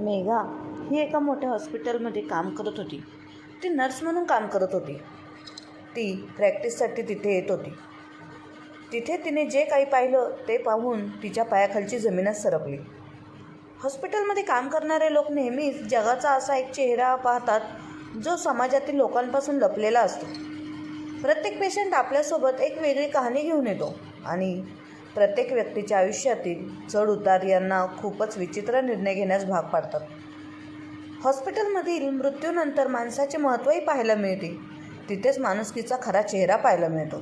मेघा ही एका मोठ्या हॉस्पिटलमध्ये काम करत होती. ती नर्स म्हणून काम करत होती. ती प्रॅक्टिससाठी तिथे येत होती. तिथे तिने जे काही पाहिलं ते पाहून तिच्या पायाखालची जमीनच सरकली. हॉस्पिटलमध्ये काम करणारे लोक नेहमीच जगाचा असा एक चेहरा पाहतात जो समाजातील लोकांपासून लपलेला असतो. प्रत्येक पेशंट आपल्यासोबत एक वेगळी कहाणी घेऊन येतो आणि प्रत्येक व्यक्तीच्या आयुष्यातील चढ उतार यांना खूपच विचित्र निर्णय घेण्यास भाग पाडतात. हॉस्पिटलमधील मृत्यूनंतर माणसाचे महत्त्वही पाहायला मिळते. तिथेच माणुसकीचा खरा चेहरा पाहायला मिळतो.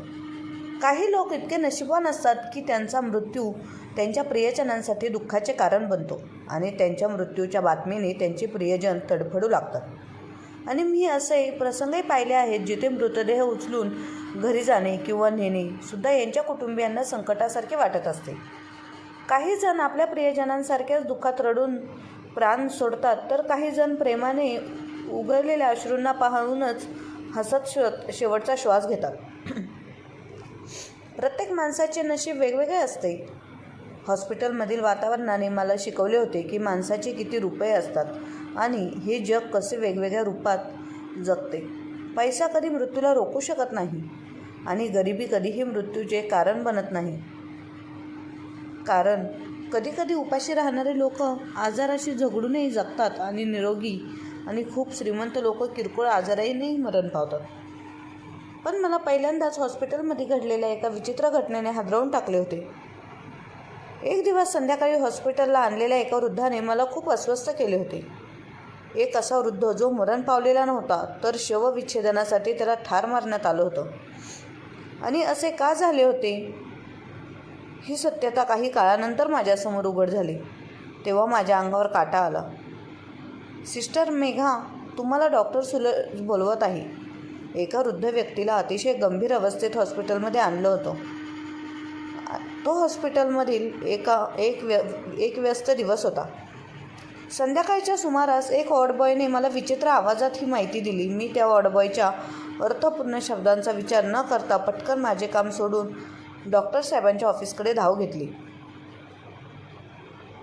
काही लोक इतके नशिबवान असतात की त्यांचा मृत्यू त्यांच्या प्रियजनांसाठी दुःखाचे कारण बनतो आणि त्यांच्या मृत्यूच्या बातमीने त्यांचे प्रियजन तडफडू लागतात. आणि मी असे प्रसंगही पाहिले आहेत जिथे मृतदेह उचलून घरी जाणे किंवा नेणे सुद्धा यांच्या कुटुंबियांना संकटासारखे वाटत असते. काही जण आपल्या प्रियजनांसारख्याच दुःखात रडून प्राण सोडतात तर काही जण प्रेमाने उघडलेल्या अश्रूंना पाहूनच हसत शेव शेवटचा श्वास घेतात. प्रत्येक माणसाचे नशीब वेगवेगळे असते. हॉस्पिटलमधील वातावरणाने मला शिकवले होते की माणसाचे किती रुपये असतात. आणि हे जग कसे वेगवेगळ्या रूपात जगते? पैसा कधी मृत्यूला रोखू शकत नाही आणि गरिबी कधीही मृत्यूचे कारण बनत नाही. कारण कधीकधी उपाशी राहणारे लोक आजाराशी झगडूनही जगतात आणि निरोगी आणि खूप श्रीमंत लोक किरकोळ आजारानेही मरण पावतात. पण मला पहिल्यांदाच हॉस्पिटलमध्ये घडलेल्या एका विचित्र घटनेने हादरवून टाकले होते. एक दिवस संध्याकाळी हॉस्पिटलला आणलेल्या एका वृद्धाने मला खूप अस्वस्थ केले होते. एक असा वृद्ध जो मरण पावलेला नव्हता तर शवविच्छेदनासाठी त्याला ठार मारण्यात आलं होतं. आणि असे का झाले होते? ही सत्यता काही काळानंतर माझ्यासमोर उघड झाली तेव्हा माझ्या अंगावर काटा आला. सिस्टर मेघा तुम्हाला डॉक्टर सुल बोलवत आहे. एका वृद्ध व्यक्तीला अतिशय गंभीर अवस्थेत हॉस्पिटलमध्ये आणलं होतं. तो हॉस्पिटलमधील एका एक व्य एक व्यस्त दिवस होता. संध्याकाळच्या सुमारास एक वॉर्डबॉयने मला विचित्र आवाजात ही माहिती दिली. मी त्या वॉर्डबॉयच्या अर्थपूर्ण शब्दांचा विचार न करता पटकन माझे काम सोडून डॉक्टर साहेबांच्या ऑफिसकडे धाव घेतली.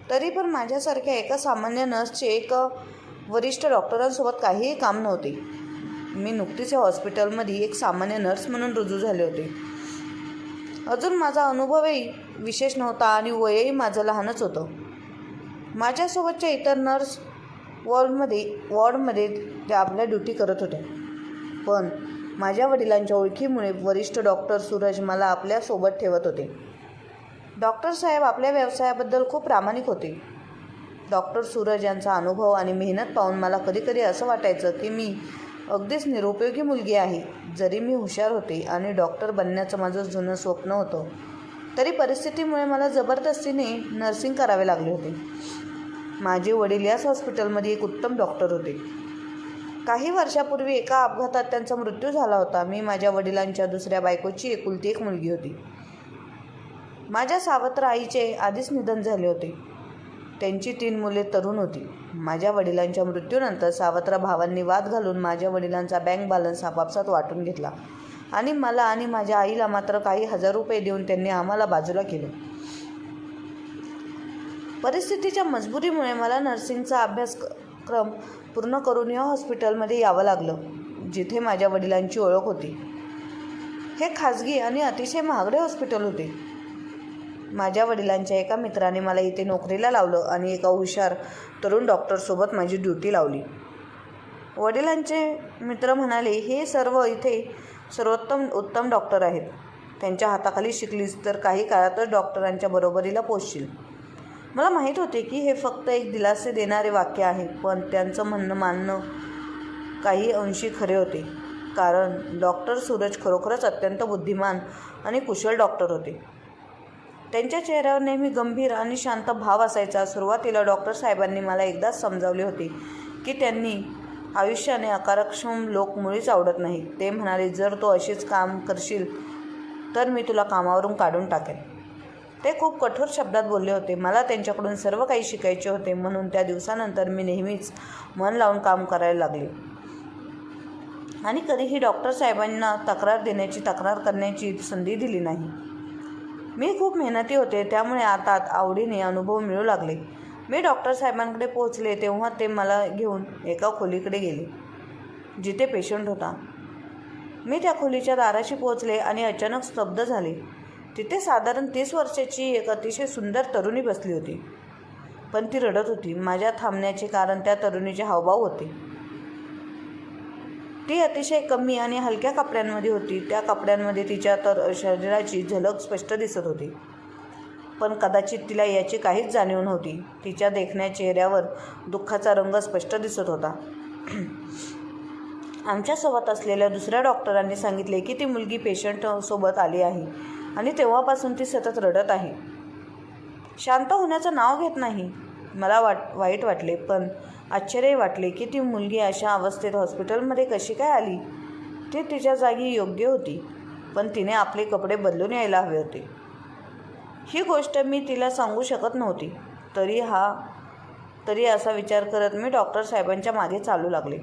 तरी पण माझ्यासारख्या एका सामान्य नर्सचे एक वरिष्ठ डॉक्टरांसोबत काहीही काम नव्हते. मी नुकतीच या हॉस्पिटलमध्ये एक सामान्य नर्स म्हणून रुजू झाले होते. अजून माझा अनुभवही विशेष नव्हता आणि वयही माझं लहानच होतं. माझ्यासोबतच्या इतर नर्स वॉर्डमध्ये वॉर्डमध्ये त्या आपल्या ड्युटी करत होत्या पण माझ्या वडिलांच्या ओळखीमुळे वरिष्ठ डॉक्टर सूरज मला आपल्यासोबत ठेवत होते. डॉक्टर साहेब आपल्या व्यवसायाबद्दल खूप प्रामाणिक होते. डॉक्टर सूरज यांचा अनुभव आणि मेहनत पाहून मला कधीकधी असं वाटायचं की मी अगदीच निरुपयोगी मुलगी आहे. जरी मी हुशार होते आणि डॉक्टर बनण्याचं माझं जुनं स्वप्न होतं तरी परिस्थितीमुळे मला जबरदस्तीने नर्सिंग करावे लागले होते. माझे वडील याच हॉस्पिटलमध्ये एक उत्तम डॉक्टर होते. काही वर्षापूर्वी एका अपघातात त्यांचा मृत्यू झाला होता. मी माझ्या वडिलांच्या दुसऱ्या बायकोची एकुलती एक मुलगी होती. माझ्या सावत्र आईचे आधीच निधन झाले होते. त्यांची तीन मुले तरुण होती. माझ्या वडिलांच्या मृत्यूनंतर सावत्र भावांनी वाद घालून माझ्या वडिलांचा बँक बॅलन्स आपापसात वाटून घेतला आणि मला आणि माझ्या आईला मात्र काही हजार रुपये देऊन त्यांनी आम्हाला बाजूला केलं. परिस्थितीच्या मजबुरीमुळे मला नर्सिंगचा अभ्यासक्रम पूर्ण करून या हॉस्पिटलमध्ये यावं लागलं जिथे माझ्या वडिलांची ओळख होती. हे खाजगी आणि अतिशय महागडे हॉस्पिटल होते. माझ्या वडिलांच्या एका मित्राने मला इथे नोकरीला लावलं आणि एका हुशार तरुण डॉक्टरसोबत माझी ड्युटी लावली. वडिलांचे मित्र म्हणाले हे सर्व इथे सर्वोत्तम उत्तम डॉक्टर आहेत. त्यांच्या हाताखाली शिकलीस तर काही काळातच डॉक्टरांच्या बरोबरीला पोचशील. मला माहीत होते की हे फक्त एक दिलासे देणारे वाक्य आहे पण त्यांचं म्हणणं मानणं काही अंशी खरे होते. कारण डॉक्टर सूरज खरोखरच अत्यंत बुद्धिमान आणि कुशल डॉक्टर होते. त्यांच्या चेहऱ्यावर नेहमी गंभीर आणि शांत भाव असायचा. सुरुवातीला डॉक्टर साहेबांनी मला एकदाच समजावले होते की त्यांनी आयुष्याने अकारक्षम लोक मुळीच आवडत नाही. ते म्हणाले जर तू अशीच काम करशील तर मी तुला कामावरून काढून टाकेन. ते खूप कठोर शब्दात बोलले होते. मला त्यांच्याकडून सर्व काही शिकायचे होते. म्हणून त्या दिवसानंतर मी नेहमीच मन लावून काम करायला लागले. आणि कधीही डॉक्टर साहेबांना तक्रार देण्याची तक्रार करण्याची संधी दिली नाही. मी खूप मेहनती होते. त्यामुळे आता आवडीने अनुभव मिळू लागले. मी डॉक्टर साहेबांकडे पोहोचले तेव्हा ते मला घेऊन एका खोलीकडे गेले जिथे पेशंट होता. मी त्या खोलीच्या दाराशी पोहोचले आणि अचानक स्तब्ध झाले. तिथे साधारण तीस वर्षाची एक अतिशय सुंदर तरुणी बसली होती. पण ती रडत होती. माझ्या थांबण्याचे कारण त्या तरुणीचे हावभाव होते. ती अतिशय कमी आणि हलक्या कपड्यांमध्ये होती. त्या कपड्यांमध्ये तिच्या तर शरीराची झलक स्पष्ट दिसत होती. पण कदाचित तिला याची काहीच जाणीव नव्हती. तिच्या देखण्या चेहऱ्यावर दुःखाचा रंग स्पष्ट दिसत होता. आमच्यासोबत असलेल्या दुसऱ्या डॉक्टरांनी सांगितले की ती मुलगी पेशंट सोबत आली आहे. आणि तेव्हापासून ती सतत रडत आहे. शांत होण्याचं नाव घेत नाही. मला वाट वाईट वाटले पण आश्चर्य वाटले की ती मुलगी अशा अवस्थेत हॉस्पिटलमध्ये कशी काय आली? ती तिच्या जागी योग्य होती पण तिने आपले कपडे बदलून यायला हवे होते. ही गोष्ट मी तिला सांगू शकत नव्हती. तरी हा तरी असा विचार करत मी डॉक्टर साहेबांच्या मागे चालू लागले.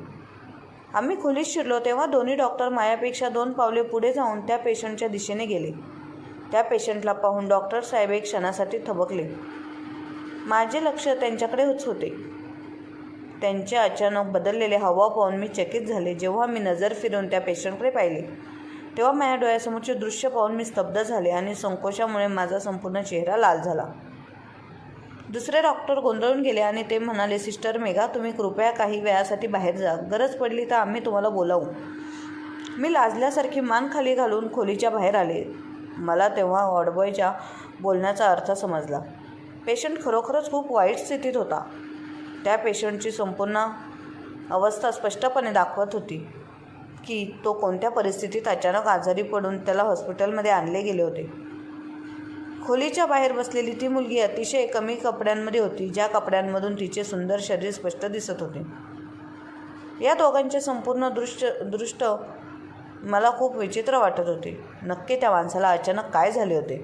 आम्ही खोलीत शिरलो तेव्हा दोन्ही डॉक्टर मायापेक्षा दोन पावले पुढे जाऊन त्या पेशंटच्या दिशेने गेले. त्या पेशंटला पाहून डॉक्टर साहेब एक क्षणासाठी थबकले. माझे लक्ष त्यांच्याकडेच होते त्यांचे अचानक बदललेले हवा पाहून मी चकित झाले. जेव्हा मी नजर फिरून त्या पेशंटकडे पाहिले तेव्हा माझ्या डोळ्यासमोरचे दृश्य पाहून मी स्तब्ध झाले आणि संकोचामुळे माझा संपूर्ण चेहरा लाल झाला. दुसरे डॉक्टर गोंधळून गेले आणि ते म्हणाले सिस्टर मेघा तुम्ही कृपया काही वेळासाठी बाहेर जा. गरज पडली तर आम्ही तुम्हाला बोलावू. मी लाजल्यासारखी मान खाली घालून खोलीच्या बाहेर आले. मला तेव्हा वॉर्डबॉयच्या बोलण्याचा अर्थ समजला. पेशंट खरोखरच खूप वाईट स्थितीत होता. त्या पेशंटची संपूर्ण अवस्था स्पष्टपणे दाखवत होती की तो कोणत्या परिस्थितीत अचानक आजारी पडून त्याला हॉस्पिटलमध्ये आणले गेले होते. खोलीच्या बाहेर बसलेली ती मुलगी अतिशय कमी कपड्यांमध्ये होती ज्या कपड्यांमधून तिचे सुंदर शरीर स्पष्ट दिसत होते. या दोघांचे संपूर्ण दृश्य दृष्ट मला खूप विचित्र वाटत होते. नक्की त्या माणसाला अचानक काय झाले होते?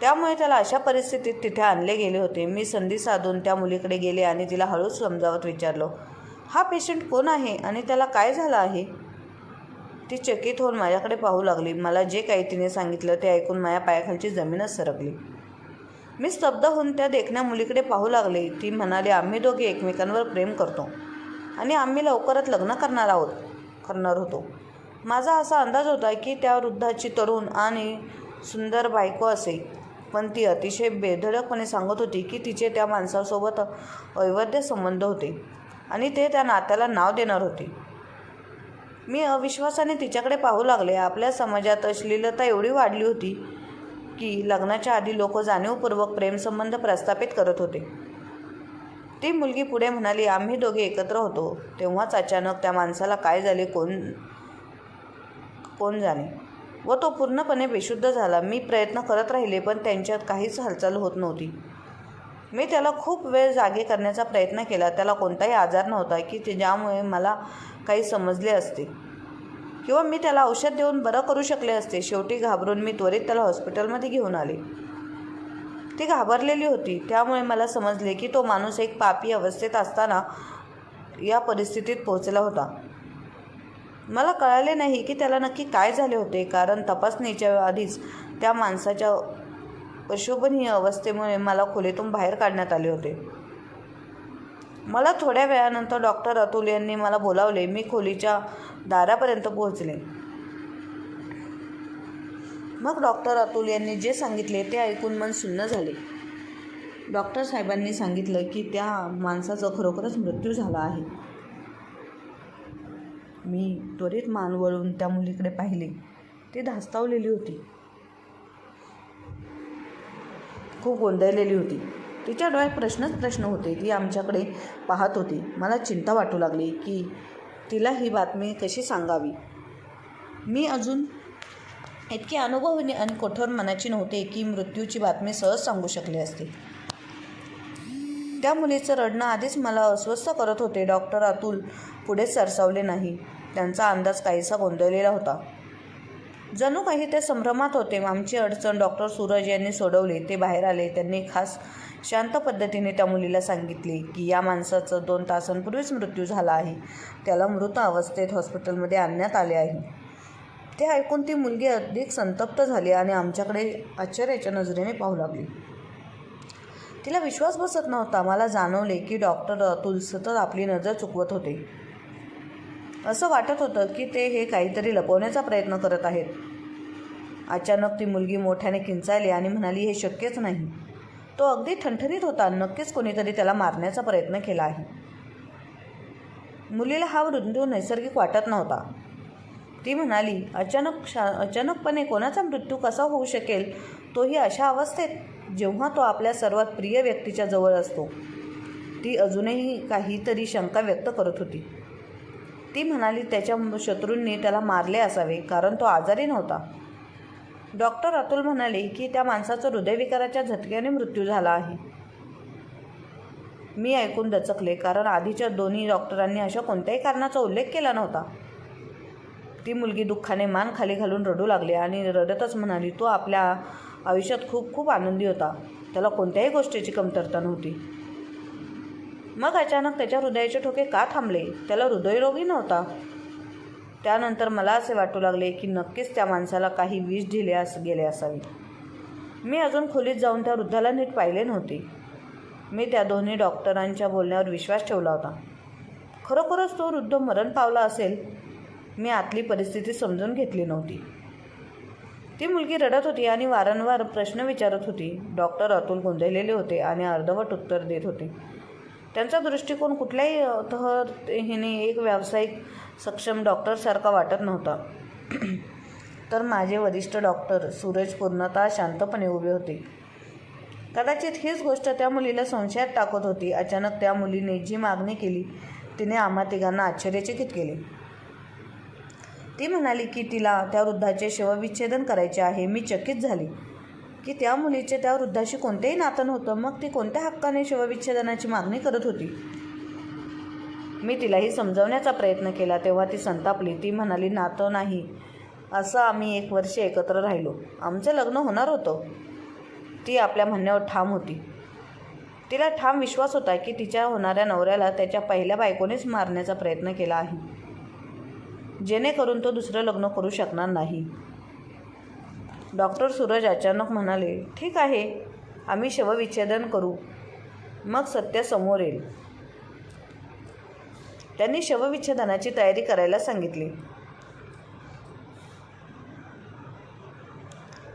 त्यामुळे त्याला अशा परिस्थितीत तिथे आणले गेले होते. मी संधी साधून त्या मुलीकडे गेले आणि तिला हळूच समजावत विचारलो हा पेशंट कोण आहे आणि त्याला काय झालं आहे? ती चकित होऊन माझ्याकडे पाहू लागली. मला जे काही तिने सांगितलं ते ऐकून माझ्या पायाखालची जमीनच सरकली. मी स्तब्ध होऊन त्या देखण्या मुलीकडे पाहू लागले. ती म्हणाली आम्ही दोघे एकमेकांवर प्रेम करतो आणि आम्ही लवकरच लग्न करणार आहोत करणार होतो. माझा असा अंदाज होता की त्या वृद्धाची तरुण आणि सुंदर बायको असे. पण ती अतिशय बेधडकपणे सांगत होती की तिचे त्या माणसासोबत अवैध संबंध होते आणि ते त्या नात्याला नाव देणार होते. मी अविश्वासाने तिच्याकडे पाहू लागले. आपल्या समाजात अश्लीलता एवढी वाढली होती की लग्नाच्या आधी लोक जाणीवपूर्वक प्रेमसंबंध प्रस्थापित करत होते. ती मुलगी पुढे म्हणाली आम्ही दोघे एकत्र होतो. तेव्हाच अचानक त्या माणसाला काय झाले कोण कोण जाणे? व तो पूर्णपणे बेशुद्ध झाला. मी प्रयत्न करत राहिले पण त्यांच्यात काहीच हालचाल होत नव्हती. मी त्याला खूप वेळ जागे करण्याचा प्रयत्न केला. त्याला कोणताही आजार नव्हता की ते ज्यामुळे मला काही समजले असते. किंवा मी त्याला औषध देऊन बरं करू शकले असते. शेवटी घाबरून मी त्वरित त्याला हॉस्पिटलमध्ये घेऊन आले. ती घाबरलेली होती. त्यामुळे मला समजले की तो माणूस एक पापी अवस्थेत असताना या परिस्थितीत पोहोचला होता. मला कळाले नाही की त्याला नक्की काय झाले होते कारण तपासणीच्या आधीच त्या माणसाच्या अशोभनीय अवस्थेमुळे मला खोलीतून बाहेर काढण्यात आले होते. मला थोड्या वेळानंतर डॉक्टर अतुल यांनी मला बोलावले मी खोलीच्या दारापर्यंत पोहोचले. मग डॉक्टर अतुल यांनी जे सांगितले ते ऐकून मन सुन्न झाले. डॉक्टर साहेबांनी सांगितलं की त्या माणसाचा खरोखरच मृत्यू झाला आहे. मी त्वरित मान वळून त्या मुलीकडे पाहिले. ती धास्तावलेली होती. खूप गोंधळलेली होती. तिच्या डोळ्यात प्रश्नच प्रश्न होते. ती आमच्याकडे पाहत होती. मला चिंता वाटू लागली की तिला ही बातमी कशी सांगावी? मी अजून इतकी अनुभवी आणि कठोर मनाची नव्हते की मृत्यूची बातमी सहज सांगू शकले असते. त्या मुलीचं रडणं आधीच मला अस्वस्थ करत होते. डॉक्टर अतुल पुढे सरसावले नाही. त्यांचा अंदाज काहीसा गोंधळलेला होता. जणू काही ते संभ्रमात होते. आमची अडचण डॉक्टर सूरज यांनी सोडवली. ते बाहेर आले. त्यांनी खास शांत पद्धतीने त्या मुलीला सांगितले की या माणसाचं दोन तासांपूर्वीच मृत्यू झाला आहे. त्याला मृत अवस्थेत हॉस्पिटलमध्ये आणण्यात आले आहे. ते ऐकून ती मुलगी अधिक संतप्त झाली आणि आमच्याकडे आश्चर्याच्या नजरेने पाहू लागली. तिला विश्वास बसत नव्हता. मला जाणवले की डॉक्टर अतुल सतत आपली नजर चुकवत होते. असं वाटत होतं की ते हे काहीतरी लपवण्याचा प्रयत्न करत आहेत. अचानक ती मुलगी मोठ्याने किंचायली आणि म्हणाली हे शक्यच नाही. तो अगदी ठणठणीत होता. नक्कीच कोणीतरी त्याला मारण्याचा प्रयत्न केला आहे. मुलीला हा मृत्यू नैसर्गिक वाटत नव्हता. ती म्हणाली अचानक शा अचानकपणे कोणाचा मृत्यू कसा होऊ शकेल तोही अशा अवस्थेत जेव्हा तो आपल्या सर्वात प्रिय व्यक्तीच्या जवळ असतो. ती अजूनही काहीतरी शंका व्यक्त करत होती. ती म्हणाली त्याच्या शत्रूंनी त्याला मारले असावे कारण तो आजारी नव्हता. डॉक्टर अतुल म्हणाले की त्या माणसाचा हृदयविकाराच्या झटक्याने मृत्यू झाला आहे. मी ऐकून दचकले कारण आधीच्या दोन्ही डॉक्टरांनी अशा कोणत्याही कारणाचा उल्लेख केला नव्हता. ती मुलगी दुःखाने मान खाली घालून रडू लागली आणि रडतच म्हणाली तो आपल्या आयुष्यात खूप खूप आनंदी होता. त्याला कोणत्याही गोष्टीची कमतरता नव्हती. मग अचानक त्याच्या हृदयाचे ठोके का थांबले? त्याला हृदयरोगी नव्हता. त्यानंतर मला असे वाटू लागले की नक्कीच त्या माणसाला काही विष दिले अस गेले असावे. मी अजून खोलीत जाऊन त्या वृद्धाला नीट पाहिले नव्हते. मी त्या दोन्ही डॉक्टरांच्या बोलण्यावर विश्वास ठेवला होता. खरोखरच तो वृद्ध मरण पावला असेल मी आतली परिस्थिती समजून घेतली नव्हती. ती मुलगी रडत होती आणि वारंवार प्रश्न विचारत होती. डॉक्टर अतुल गोंधळलेले होते आणि अर्धवट उत्तर देत होते. त्यांचा दृष्टिकोन कुठल्याही तऱ्हेने एक व्यावसायिक सक्षम डॉक्टरसारखा वाटत नव्हता. तर माझे वरिष्ठ डॉक्टर सूरज पूर्णतः शांतपणे उभे होते. कदाचित हीच गोष्ट त्या मुलीला संशयात टाकत होती. अचानक त्या मुलीने जी मागणी केली तिने आम्हा तिघांना आश्चर्यचकित केले. ती म्हणाली की तिला त्या वृद्धाचे शवविच्छेदन करायचे आहे. मी चकित झाली. की त्या मुलीचे त्या वृद्धाशी कोणतेही नातं नव्हतं. मग ती कोणत्या हक्काने शवविच्छेदनाची मागणी करत होती? मी तिलाही समजवण्याचा प्रयत्न केला. तेव्हा ती संतापली. ती म्हणाली नातं नाही. असं आम्ही एक वर्ष एकत्र राहिलो. आमचं लग्न होणार होतं. ती आपल्या म्हणण्यावर ठाम होती. तिला ठाम विश्वास होता की तिच्या होणाऱ्या नवऱ्याला त्याच्या पहिल्या बायकोनेच मारण्याचा प्रयत्न केला आहे. जेणेकरून तो दुसरं लग्न करू शकणार नाही. डॉक्टर सूरज अचानक म्हणाले ठीक आहे आम्ही शवविच्छेदन करू. मग सत्य समोर येईल. त्यांनी शवविच्छेदनाची तयारी करायला सांगितली.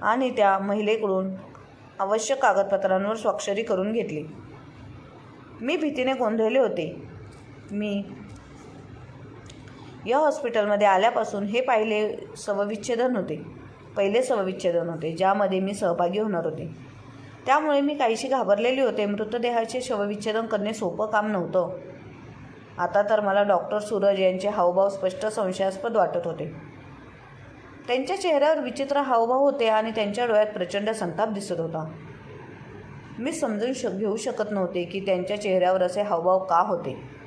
आणि त्या महिलेकडून आवश्यक कागदपत्रांवर स्वाक्षरी करून घेतली. मी भीतीने गोंधळले होते. मी या हॉस्पिटलमध्ये आल्यापासून हे पाहिले शवविच्छेदन होते. पहिले शवविच्छेदन होते ज्यामध्ये मी सहभागी होणार होते. त्यामुळे मी काहीशी घाबरलेली होते. मृतदेहाचे शवविच्छेदन करणे सोपं काम नव्हतं. आता तर मला डॉक्टर सूरज यांचे हावभाव स्पष्ट संशयास्पद वाटत होते. त्यांच्या चेहऱ्यावर विचित्र हावभाव होते आणि त्यांच्या डोळ्यात प्रचंड संताप दिसत होता. मी समजून श घेऊ शकत नव्हते की त्यांच्या चेहऱ्यावर असे हावभाव का होते.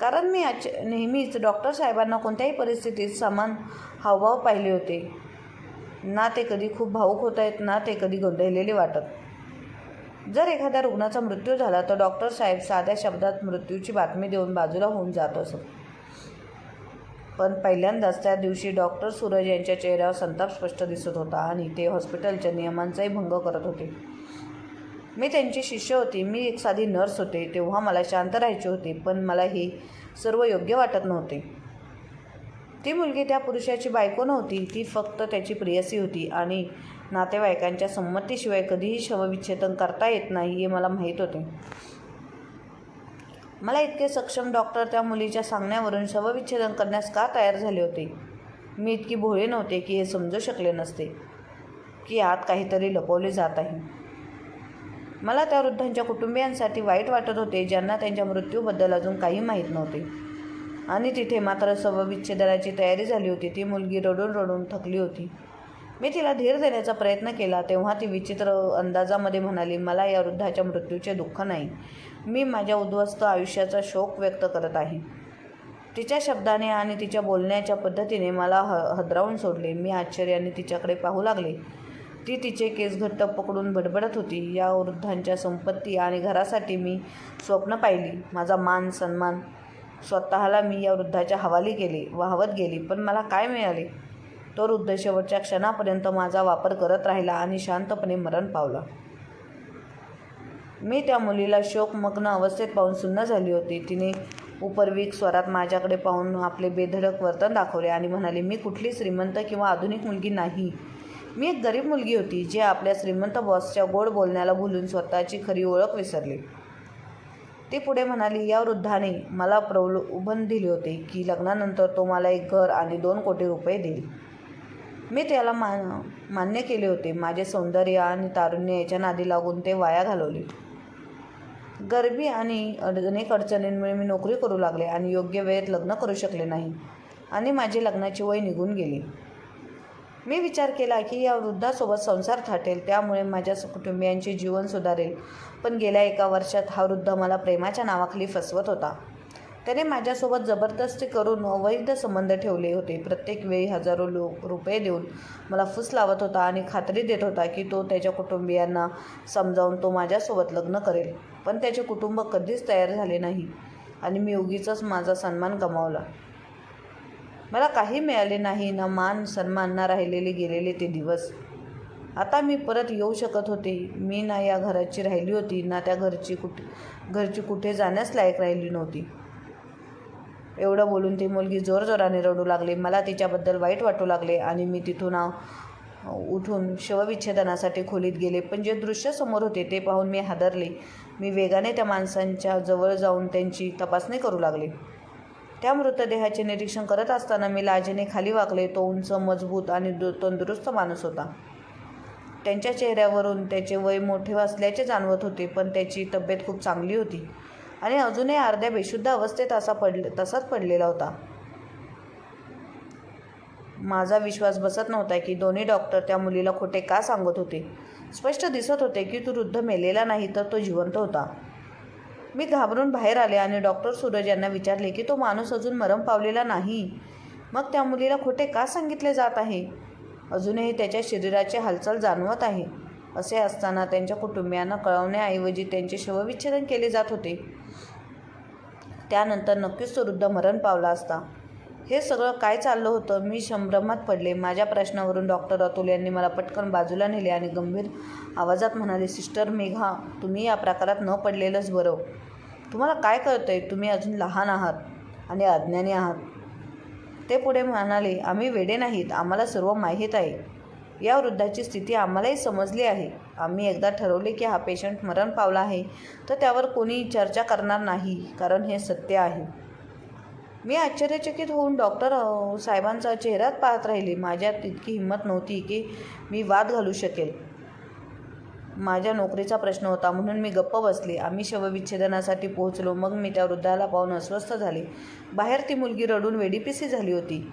कारण मी अच नेहमीच डॉक्टर साहेबांना कोणत्याही परिस्थितीत समान हावभाव पाहिले होते. ना ते कधी खूप भाऊक होत आहेत ना ते कधी गोंधळलेले वाटत. जर एखाद्या रुग्णाचा मृत्यू झाला तर डॉक्टर साहेब साध्या शब्दात मृत्यूची बातमी देऊन बाजूला होऊन जात असत. पण पहिल्यांदाच त्या दिवशी डॉक्टर सूरज यांच्या चेहऱ्यावर संताप स्पष्ट दिसत होता आणि ते हॉस्पिटलच्या नियमांचाही भंग करत होते. मी त्यांची शिष्य होती. मी एक साधी नर्स होते. तेव्हा मला शांत राहायचे होते पण मला हे सर्व योग्य वाटत नव्हते. ती मुलगी त्या पुरुषाची बायको नव्हती. ती फक्त त्याची प्रियसी होती आणि नातेवाईकांच्या संमतीशिवाय कधीही शवविच्छेदन करता येत नाही हे मला माहीत होते. मला इतके सक्षम डॉक्टर त्या मुलीच्या सांगण्यावरून शवविच्छेदन करण्यास का तयार झाले होते? मी इतकी भोळे नव्हते की हे समजू शकले नसते की आत काहीतरी लपवले जात आहे. मला त्या वृद्धांच्या कुटुंबियांसाठी वाईट वाटत होते ज्यांना त्यांच्या मृत्यूबद्दल अजून काही माहीत नव्हते. आणि तिथे मात्र शवविच्छेदनाची तयारी झाली होती. ती मुलगी रडून रडून थकली होती. मी तिला धीर देण्याचा प्रयत्न केला तेव्हा ती विचित्र अंदाजामध्ये म्हणाली मला या वृद्धाच्या मृत्यूचे दुःख नाही. मी माझ्या उद्ध्वस्त आयुष्याचा शोक व्यक्त करत आहे. तिच्या शब्दाने आणि तिच्या बोलण्याच्या पद्धतीने मला ह हदरावून सोडले. मी आश्चर्याने तिच्याकडे पाहू लागले. ती तिचे केस घट्ट पकडून बडबडत होती. या वृद्धांच्या संपत्ती आणि घरासाठी मी स्वप्न पाहिली. माझा मान सन्मान स्वतःला मी या वृद्धाच्या हवाली केले वाहवत गेली पण मला काय मिळाले? तो वृद्ध शेवटच्या क्षणापर्यंत माझा वापर करत राहिला आणि शांतपणे मरण पावला. मी त्या मुलीला शोकमग्न अवस्थेत पाहून सुन्न झाली होती. तिने उपरवीक स्वरात माझ्याकडे पाहून आपले बेधडक वर्तन दाखवले आणि म्हणाले मी कुठली श्रीमंत किंवा आधुनिक मुलगी नाही. मी एक गरीब मुलगी होती जे आपल्या श्रीमंत बॉसच्या गोड बोलण्याला भुलून स्वतःची खरी ओळख विसरली. ती पुढे म्हणाली या वृद्धाने मला प्रलोभन दिले होते की लग्नानंतर तो मला एक घर आणि दोन कोटी रुपये देईल. मी त्याला मान मान्य केले होते. माझे सौंदर्य आणि तारुण्य याच्या नादी लागून ते वाया घालवले. गरिबी आणि अनेक अडचणींमुळे मी नोकरी करू लागले आणि योग्य वेळेत लग्न करू शकले नाही आणि माझी लग्नाची वय निघून गेली. मी विचार केला की या वृद्धासोबत संसार थाटेल त्यामुळे माझ्या कुटुंबियांचे जीवन सुधारेल. पण गेल्या एका वर्षात हा वृद्ध मला प्रेमाच्या नावाखाली फसवत होता. त्याने माझ्यासोबत जबरदस्ती करून अवैध संबंध ठेवले होते. प्रत्येक वेळी हजारो लो रुपये देऊन मला फूस लावत होता आणि खात्री देत होता की तो त्याच्या कुटुंबियांना समजावून तो माझ्यासोबत लग्न करेल. पण त्याचे कुटुंब कधीच तयार झाले नाही आणि मी उगीच माझा सन्मान गमावला. मला काही मिळाले नाही. ना मान सन्मान ना राहिलेले गेलेले ते दिवस. आता मी परत येऊ शकत होते. मी ना या घराची राहिली होती ना त्या घरची कुठे घरची कुठे जाण्यास लायक राहिली नव्हती. एवढं बोलून ती मुलगी जोरजोराने रडू लागली. मला तिच्याबद्दल वाईट वाटू लागले आणि मी तिथून उठून शवविच्छेदनासाठी खोलीत गेले. पण जे दृश्य समोर होते ते पाहून मी हादरले. मी वेगाने त्या माणसांच्या जवळ जाऊन त्यांची तपासणी करू लागले. त्या मृतदेहाचे निरीक्षण करत असताना मी लाजेने खाली वाकले. तो उंच मजबूत आणि दु तंदुरुस्त माणूस होता. त्यांच्या चेहऱ्यावरून त्याचे वय मोठे असल्याचे जाणवत होते पण त्याची तब्येत खूप चांगली होती आणि अजूनही अर्ध्या बेशुद्ध अवस्थेत असा पडले तसाच पडलेला होता. माझा विश्वास बसत नव्हता की दोन्ही डॉक्टर त्या मुलीला खोटे का सांगत होते. स्पष्ट दिसत होते की तो वृद्ध मेलेला नाही तर तो जिवंत होता. मी घाबरून बाहेर आले आणि डॉक्टर सूरज यांना विचारले की तो माणूस अजून मरण पावलेला नाही. मग त्या मुलीला खोटे का सांगितले जात आहे? अजूनही त्याच्या शरीराची हालचाल जाणवत आहे असे असताना त्यांच्या कुटुंबियांना कळवण्याऐवजी त्यांचे शवविच्छेदन केले जात होते. त्यानंतर नक्कीच तो वृद्ध मरण पावला असता. हे सगळं काय चाललं होतं? मी संभ्रमात पडले. माझ्या प्रश्नावरून डॉक्टर अतुल यांनी मला पटकन बाजूला नेले आणि गंभीर आवाजात म्हणाले सिस्टर मेघा तुम्ही या प्रकारात न पडलेलंच बरं. तुम्हाला काय कळतं आहे तुम्ही अजून लहान आहात आणि अज्ञानी आहात. ते पुढे म्हणाले आम्ही वेडे नाहीत. आम्हाला सर्व माहीत आहे. या वृद्धाची स्थिती आम्हालाही समजली आहे. आम्ही एकदा ठरवले की हा पेशंट मरण पावला आहे तर त्यावर कोणी चर्चा करणार नाही कारण हे सत्य आहे. मी आश्चर्यचकित होऊन डॉक्टर साहेबांचा चेहराच पाहत राहिली. माझ्यात इतकी हिंमत नव्हती की मी वाद घालू शकेल. माझ्या नोकरीचा प्रश्न होता म्हणून मी गप्प बसले. आम्ही शवविच्छेदनासाठी पोहोचलो. मग मी त्या वृद्धाला पाहून अस्वस्थ झाले. बाहेर ती मुलगी रडून वेडीपिसी झाली होती.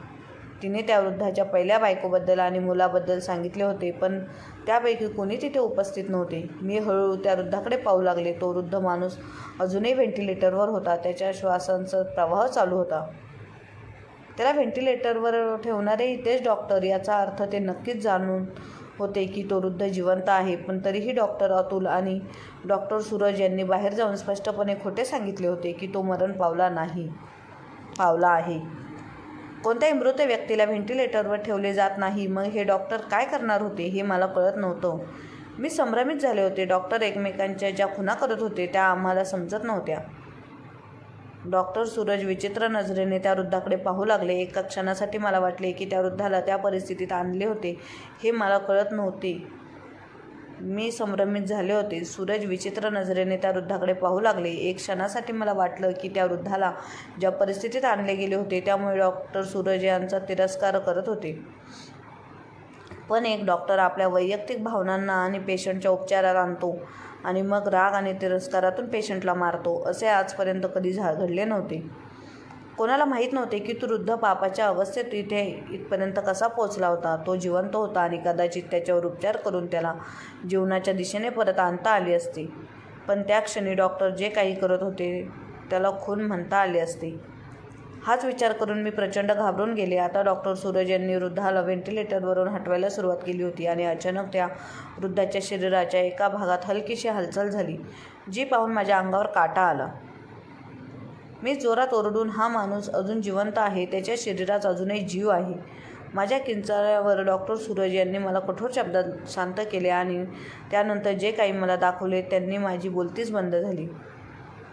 तिने त्या वृद्धाच्या पहिल्या बायकोबद्दल आणि मुलाबद्दल सांगितले होते पण त्यापैकी कोणी तिथे उपस्थित नव्हते. मी हळूहळू त्या वृद्धाकडे पाहू लागले. तो वृद्ध माणूस अजूनही व्हेंटिलेटरवर होता. त्याच्या श्वासांचा प्रवाह चालू होता. त्याला व्हेंटिलेटरवर ठेवणारेही तेच डॉक्टर याचा अर्थ ते नक्कीच जाणून होते की तो वृद्ध जिवंत आहे पण तरीही डॉक्टर अतुल आणि डॉक्टर सूरज यांनी बाहेर जाऊन स्पष्टपणे खोटे सांगितले होते की तो मरण पावला नाही पावला आहे. कोणत्याही मृत व्यक्तीला व्हेंटिलेटरवर ठेवले जात नाही. मग हे डॉक्टर काय करणार होते हे मला कळत नव्हतं. मी संभ्रमित झाले होते. डॉक्टर एकमेकांच्या ज्या खुणा करत होते त्या आम्हाला समजत नव्हत्या. डॉक्टर सूरज विचित्र नजरेने त्या वृद्धाकडे पाहू लागले. एका क्षणासाठी मला वाटले की त्या वृद्धाला त्या परिस्थितीत आणले होते हे मला कळत नव्हते. मी संभ्रमित झाले होते. सूरज विचित्र नजरेने त्या वृद्धाकडे पाहू लागले. एक क्षणासाठी मला वाटलं की त्या वृद्धाला ज्या परिस्थितीत आणले गेले होते त्यामुळे डॉक्टर सूरज यांचा तिरस्कार करत होते. पण एक डॉक्टर आपल्या वैयक्तिक भावनांना आणि पेशंटच्या उपचारात आणतो आणि मग राग आणि तिरस्कारातून पेशंटला मारतो असे आजपर्यंत कधी झा घडले नव्हते. कोणाला माहीत नव्हते की तो वृद्ध पापाच्या अवस्थेत इथे इथपर्यंत कसा पोचला होता? तो जिवंत होता आणि कदाचित त्याच्यावर उपचार करून त्याला जीवनाच्या दिशेने परत आणता आली असती. पण त्या क्षणी डॉक्टर जे काही करत होते त्याला खून म्हणता आले असते. हाच विचार करून मी प्रचंड घाबरून गेले. आता डॉक्टर सूरज यांनी वृद्धाला व्हेंटिलेटरवरून हटवायला सुरुवात केली होती आणि अचानक त्या वृद्धाच्या शरीराच्या एका भागात हलकीशी हालचाल झाली जी पाहून माझ्या अंगावर काटा आला. मी जोरात ओरडून हा माणूस अजून जिवंत आहे त्याच्या शरीरात अजूनही जीव आहे. माझ्या किंचाळ्यावर डॉक्टर सूरज यांनी मला कठोर शब्दात शांत केले आणि त्यानंतर जे काही मला दाखवले त्यांनी माझी बोलतीच बंद झाली.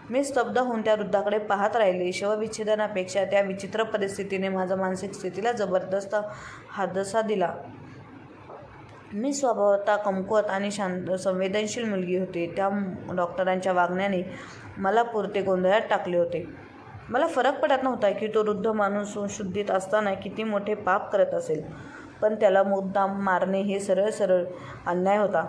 मी स्तब्ध होऊन त्या वृद्धाकडे पाहत राहिले. शवविच्छेदनापेक्षा त्या विचित्र परिस्थितीने माझ्या मानसिक स्थितीला जबरदस्त हादसा दिला. मी स्वभावता कमकुवत आणि शांत संवेदनशील मुलगी होते. त्या डॉक्टरांच्या वागण्याने मला पुरते गोंधळात टाकले होते. मला फरक पडत नव्हता की तो वृद्ध माणूस शुद्धीत असताना किती मोठे पाप करत असेल. पण त्याला मुद्दाम मारणे हे सरळ सरळ अन्याय होता.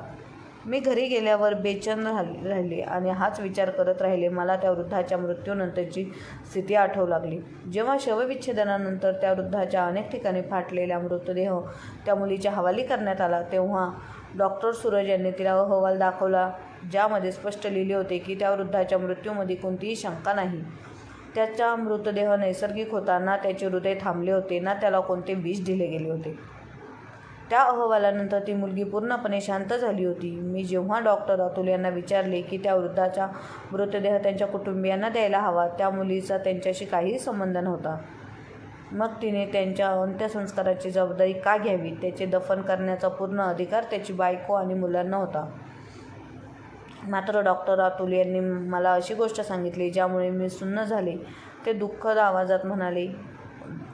मी घरी गेल्यावर बेचैन राहिली राहिले आणि हाच विचार करत राहिले. मला त्या वृद्धाच्या मृत्यूनंतरची स्थिती आठवू लागली. जेव्हा शवविच्छेदनानंतर त्या वृद्धाच्या अनेक ठिकाणी फाटलेला मृतदेह त्या मुलीच्या हवाली करण्यात आला तेव्हा डॉक्टर सूरज यांनी तिला अहवाल दाखवला ज्यामध्ये स्पष्ट लिहिले होते की त्या वृद्धाच्या मृत्यूमध्ये कोणतीही शंका नाही. त्याचा मृतदेह नैसर्गिक होता ना त्याचे हृदय थांबले होते ना त्याला कोणते विष दिले गेले होते. त्या अहवालानंतर ती मुलगी पूर्णपणे शांत झाली होती. मी जेव्हा डॉक्टर अतुल यांना विचारले की त्या वृद्धाचा मृतदेह त्यांच्या कुटुंबियांना द्यायला हवा त्या मुलीचा त्यांच्याशी काहीही संबंध नव्हता. मग तिने त्यांच्या अंत्यसंस्काराची जबाबदारी का घ्यावी? त्याचे दफन करण्याचा पूर्ण अधिकार त्याची बायको आणि मुलांना होता. मात्र डॉक्टर अतुल यांनी मला अशी गोष्ट सांगितली ज्यामुळे मी सुन्न झाले. ते दुःखद आवाजात म्हणाले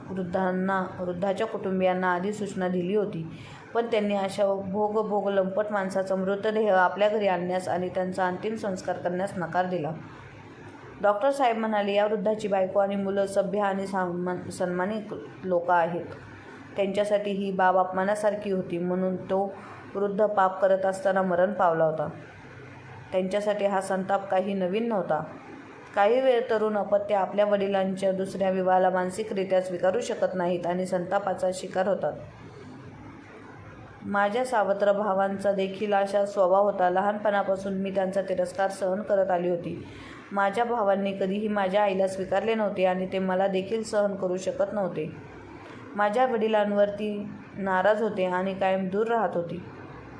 वृद्धांना वृद्धाच्या कुटुंबियांना आधी सूचना दिली होती. पण त्यांनी अशा भोग भोग लंपट माणसाचा मृतदेह आपल्या घरी आणण्यास आणि त्यांचा अंतिम संस्कार करण्यास नकार दिला. डॉक्टर साहेब म्हणाले या वृद्धाची बायको आणि मुलं सभ्य आणि सन्मान सन्मानित लोक आहेत. त्यांच्यासाठी ही बाब अपमानासारखी होती म्हणून तो वृद्ध पाप करत असताना मरण पावला होता. त्यांच्यासाठी हा संताप काही नवीन नव्हता. काही वेळ तरुण अपत्य आपल्या वडिलांच्या दुसऱ्या विवाहाला मानसिकरित्या स्वीकारू शकत नाहीत आणि संतापाचा शिकार होतात. माझ्या सावत्र भावांचा देखील अशा स्वभाव होता. लहानपणापासून मी त्यांचा तिरस्कार सहन करत आली होती. माझ्या भावांनी कधीही माझ्या आईला स्वीकारले नव्हते आणि ते मला देखील सहन करू शकत नव्हते. माझ्या वडिलांवरती नाराज होते आणि कायम दूर राहत होती.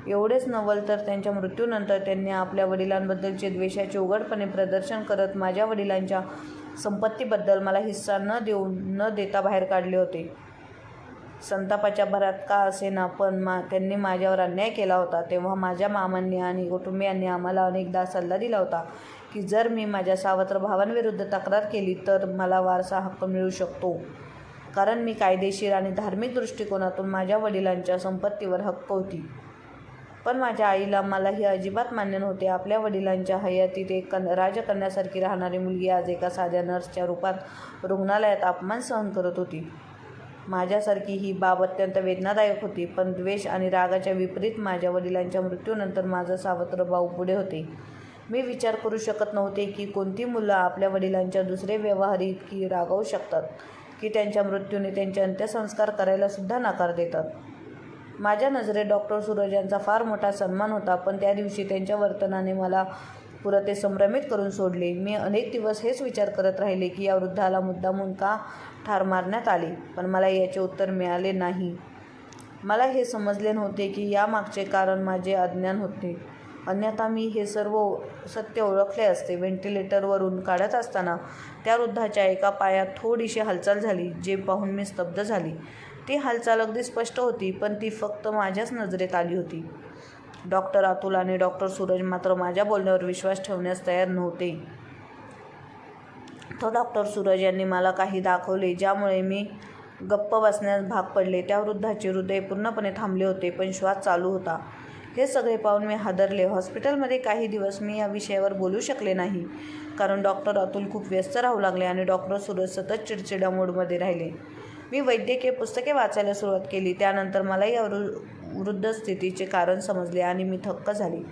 एवढेच नवल तर त्यांच्या मृत्यूनंतर त्यांनी आपल्या वडिलांबद्दलचे द्वेषाचे उघडपणे प्रदर्शन करत माझ्या वडिलांच्या संपत्तीबद्दल मला हिस्सा न देऊन न देता बाहेर काढले होते. संतापाच्या भरात का असेना पण मा त्यांनी माझ्यावर अन्याय केला होता. तेव्हा माझ्या मामांनी आणि कुटुंबियांनी आम्हाला अनेकदा सल्ला दिला होता की जर मी माझ्या सावत्र भावांविरुद्ध तक्रार केली तर मला वारसा हक्क मिळू शकतो. कारण मी कायदेशीर आणि धार्मिक दृष्टिकोनातून माझ्या वडिलांच्या संपत्तीवर हक्क होती. पण माझ्या आईला मला ही अजिबात मान्य नव्हते. आपल्या वडिलांच्या हयातीत एक कन राजकन्यासारखी राहणारी मुलगी आज एका साध्या नर्सच्या रूपात रुग्णालयात अपमान सहन करत होती. माझ्यासारखी ही बाब अत्यंत वेदनादायक होती पण द्वेष आणि रागाच्या विपरीत माझ्या वडिलांच्या मृत्यूनंतर माझा सावत्र भाऊ पुढे होते. मी विचार करू शकत नव्हते की कोणती मुलं आपल्या वडिलांच्या दुसरे व्यवहार इतकी रागावू शकतात की त्यांच्या मृत्यूने त्यांचे अंत्यसंस्कार करायला सुद्धा नकार देतात. माझ्या नजरेत डॉक्टर सूरज यांचा फार मोठा सन्मान होता पण त्या दिवशी त्यांच्या वर्तनाने मला पुरते संभ्रमित करून सोडले. मी अनेक दिवस हेच विचार करत राहिले की या वृद्धाला मुद्दामून का ठार मारण्यात आले पण मला याचे उत्तर मिळाले नाही. मला हे समजले नव्हते की यामागचे कारण माझे अज्ञान होते. अन्यथा मी हे सर्व सत्य ओळखले असते. व्हेंटिलेटरवरून काढत असताना त्या वृद्धाच्या एका पायात थोडीशी हालचाल झाली जे पाहून मी स्तब्ध झाली. ती हालचाल अगदी स्पष्ट होती पण ती फक्त माझ्याच नजरेत आली होती. डॉक्टर अतुल आणि डॉक्टर सूरज मात्र माझ्या बोलण्यावर विश्वास ठेवण्यास तयार नव्हते. तो डॉक्टर सूरज यांनी मला काही दाखवले ज्यामुळे मी गप्प बसण्यास भाग पडले. त्या वृद्धाचे हृदय पूर्णपणे थांबले होते पण श्वास चालू होता. हे सगळे पाहून मी हादरले. हॉस्पिटलमध्ये काही दिवस मी या विषयावर बोलू शकले नाही कारण डॉक्टर अतुल खूप व्यस्त राहू लागले आणि डॉक्टर सूरज सतत चिडचिड्या मोडमध्ये राहिले. मी वैद्यकीय पुस्तके वाचायला सुरुवात केली. त्यानंतर मला या वृ वृद्ध स्थितीचे कारण समजले आणि मी थक्क झाली.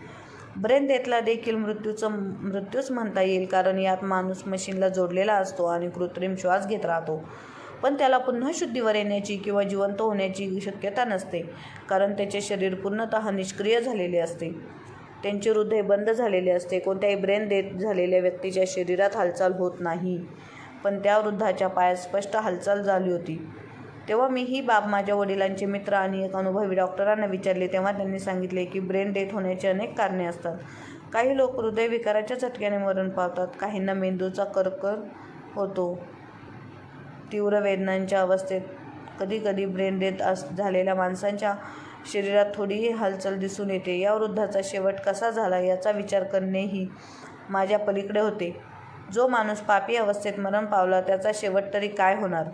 ब्रेन डेथला देखील मृत्यूचं मृत्यूच म्हणता येईल कारण यात माणूस मशीनला जोडलेला असतो आणि कृत्रिम श्वास घेत राहतो. पण त्याला पुन्हा शुद्धीवर येण्याची किंवा जिवंत होण्याची शक्यता नसते कारण त्याचे शरीर पूर्णतः निष्क्रिय झालेले असते. त्यांचे हृदय बंद झालेले असते. कोणत्याही ब्रेन डेथ झालेल्या व्यक्तीच्या शरीरात हालचाल होत नाही. पण त्या वृद्धाच्या पायात स्पष्ट हालचाल झाली होती. तेव्हा मी ही बाब माझ्या वडिलांचे मित्र आणि एक अनुभवी डॉक्टरांना विचारले. तेव्हा त्यांनी सांगितले की ब्रेन डेथ होण्याची अनेक कारणे असतात. काही लोक हृदयविकाराच्या झटक्याने मरण पावतात. काहींना मेंदूचा कर्कर होतो. तीव्र वेदनांच्या अवस्थेत कधीकधी ब्रेन डेथ अस झालेल्या माणसांच्या शरीरात थोडीही हालचाल दिसून येते. या वृद्धाचा शेवट कसा झाला याचा विचार करणेही माझ्या पलीकडे होते. जो माणूस पापी अवस्थेत मरण पावला त्याचा शेवट तरी काय होणार?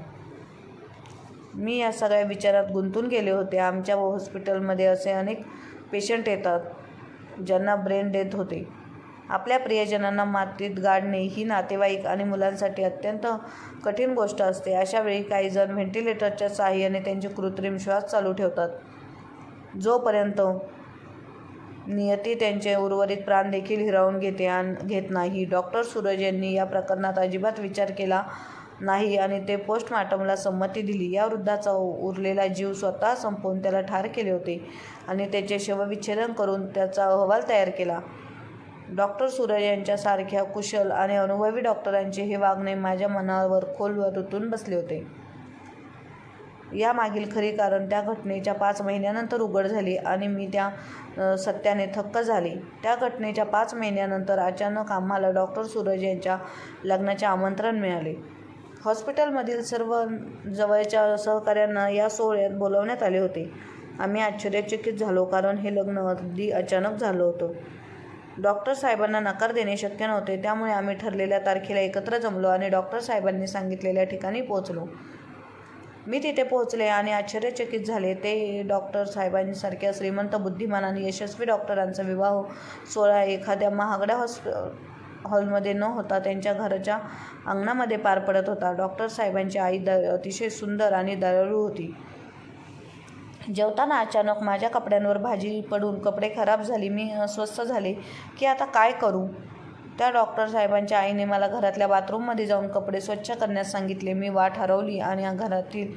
मी या सगळ्या विचारात गुंतून गेले होते. आमच्या हॉस्पिटलमध्ये असे अनेक पेशंट येतात ज्यांना ब्रेन डेथ होते. आपल्या प्रियजनांना मातीत गाडणे ही नातेवाईक आणि मुलांसाठी अत्यंत कठीण गोष्ट असते. अशा वेळी काही जण व्हेंटिलेटरच्या साहाय्याने त्यांचे कृत्रिम श्वास चालू ठेवतात. जोपर्यंत नियती त्यांचे उर्वरित प्राण देखील हिरावून घेते आणि घेत नाही. डॉक्टर सूरज यांनी या प्रकरणात अजिबात विचार केला नाही आणि ते पोस्टमार्टमला संमती दिली. या वृद्धाचा उरलेला जीव स्वतः संपवून त्याला ठार केले होते आणि त्याचे शवविच्छेदन करून त्याचा अहवाल तयार केला. डॉक्टर सूरज यांच्यासारख्या कुशल आणि अनुभवी डॉक्टरांचे हे वागणे माझ्या मनावर खोलवर रुतून बसले होते. यामागील खरी कारण त्या घटनेच्या पाच महिन्यानंतर उघड झाली आणि मी त्या सत्याने थक्क झाले. त्या घटनेच्या पाच महिन्यानंतर अचानक आम्हाला डॉक्टर सूरज यांच्या लग्नाचे आमंत्रण मिळाले. हॉस्पिटलमधील सर्व जवळच्या सहकाऱ्यांना या सोहळ्यात बोलवण्यात आले होते. आम्ही आश्चर्यचकित झालो कारण हे लग्न अगदी अचानक झालं होतं. डॉक्टर साहेबांना नकार देणे शक्य नव्हते त्यामुळे आम्ही ठरलेल्या तारखेला एकत्र जमलो आणि डॉक्टर साहेबांनी सांगितलेल्या ठिकाणी पोहोचलो. मी तिथे पोहोचले आणि आश्चर्यचकित झाले. ते डॉक्टर साहेबांसारख्या श्रीमंत बुद्धिमान आणि यशस्वी डॉक्टरांचा विवाह सोहळा एखाद्या महागड्या हॉस्प हॉलमध्ये न होता त्यांच्या घराच्या अंगणामध्ये पार पडत होता. डॉक्टर साहेबांची आई द अतिशय सुंदर आणि दयाळू होती. जेवताना अचानक माझ्या कपड्यांवर भाजी पडून कपडे खराब झाली. मी अस्वस्थ झाले की आता काय करू? त्या डॉक्टर साहेबांच्या आईने मला घरातल्या बाथरूममध्ये जाऊन कपडे स्वच्छ करण्यास सांगितले. मी वाट हरवली आणि घरातील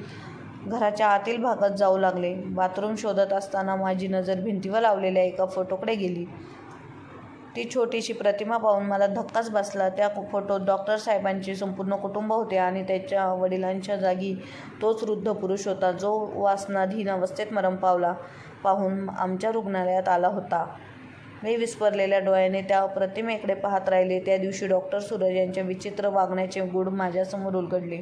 घराच्या आतील भागात जाऊ लागले. बाथरूम शोधत असताना माझी नजर भिंतीवर लावलेल्या एका फोटोकडे गेली. ती छोटीशी प्रतिमा पाहून मला धक्काच बसला. त्या फोटोत डॉक्टर साहेबांचे संपूर्ण कुटुंब होते आणि त्याच्या वडिलांच्या जागी तोच वृद्ध पुरुष होता जो वासनाधीन अवस्थेत मरण पावला पाहून आमच्या रुग्णालयात आला होता. मी विस्परलेल्या डोळ्याने त्या प्रतिमेकडे पाहत राहिले. त्या दिवशी डॉक्टर सूरज यांच्या विचित्र वागण्याचे गुढ माझ्यासमोर उलगडले.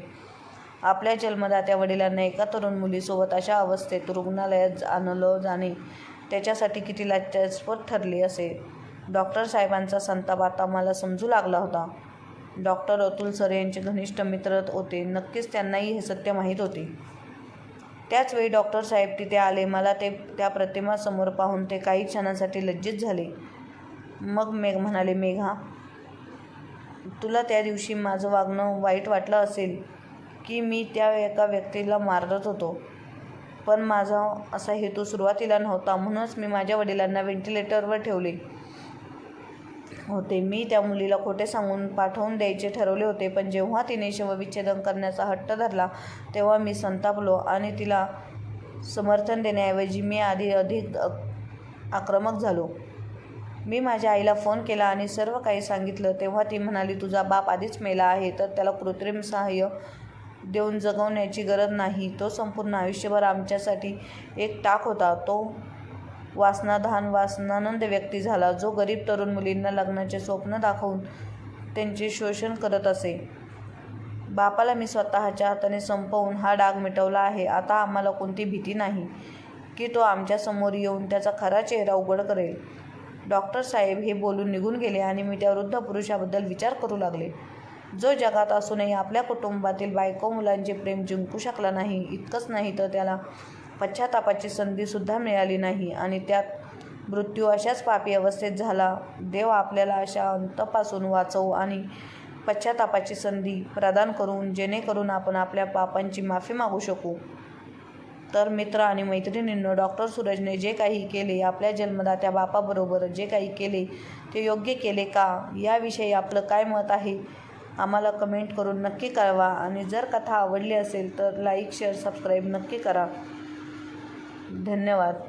आपल्या जन्मदात्या वडिलांना एका तरुण मुलीसोबत अशा अवस्थेत रुग्णालयात आणलं जाणे त्याच्यासाठी किती लाज्यास्पद ठरले असे. डॉक्टर साहेबांचा संताप आता मला समजू लागला होता. डॉक्टर अतुल सर यांचे घनिष्ठ मित्र होते. नक्कीच त्यांनाही हे सत्य माहीत होते. त्याचवेळी डॉक्टर साहेब तिथे आले. मला ते त्या प्रतिमासमोर पाहून ते काही क्षणांसाठी लज्जित झाले. मग मेघ म्हणाले मेघा तुला त्या दिवशी माझं वागणं वाईट वाटलं असेल की मी त्या एका व्यक्तीला मारत होतो. पण माझा असा हेतू सुरुवातीला नव्हता. म्हणूनच मी माझ्या वडिलांना व्हेंटिलेटरवर ठेवले. होते. मी त्या मुलीला खोटे सांगून पाठवून द्यायचे ठरवले होते पण जेव्हा तिने शवविच्छेदन करण्याचा हट्ट धरला तेव्हा मी संतापलो आणि तिला समर्थन देण्याऐवजी मी आधी अधिक अ- आक्रमक झालो. मी माझ्या आईला फोन केला आणि सर्व काही सांगितलं. तेव्हा ती म्हणाली तुझा बाप आधीच मेला आहे तर त्याला कृत्रिम सहाय्य देऊन जगवण्याची गरज नाही. तो संपूर्ण आयुष्यभर आमच्यासाठी एक टाक होता. तो वासनाधान वासनानंद व्यक्ती झाला जो गरीब तरुण मुलींना लग्नाचे स्वप्न दाखवून त्यांचे शोषण करत असे. बापाला मी स्वतःच्या हाताने संपवून हा डाग मिटवला आहे. आता आम्हाला कोणती भीती नाही की तो आमच्यासमोर येऊन त्याचा खरा चेहरा उघड करेल. डॉक्टर साहेब हे बोलून निघून गेले आणि मी त्या वृद्ध पुरुषाबद्दल विचार करू लागले. जो जगात असूनही आपल्या कुटुंबातील बायको मुलांचे प्रेम जिंकू शकला नाही इतकंच नाही तर त्याला पश्चातापाची संधीसुद्धा मिळाली नाही आणि त्यात मृत्यू अशाच पापी अवस्थेत झाला. देव आपल्याला अशा अंतपासून वाचवू आणि पश्चातापाची संधी प्रदान करून जेणेकरून आपण आपल्या पापांची माफी मागू शकू. तर मित्र आणि मैत्रिणींनो डॉक्टर सूरजने जे काही केले आपल्या जन्मदात्या बापाबरोबर जे काही केले ते योग्य केले का? याविषयी आपलं काय मत आहे? आम्हाला कमेंट करून नक्की कळवा आणि जर कथा आवडली असेल तर लाईक शेअर सबस्क्राईब नक्की करा. धन्यवाद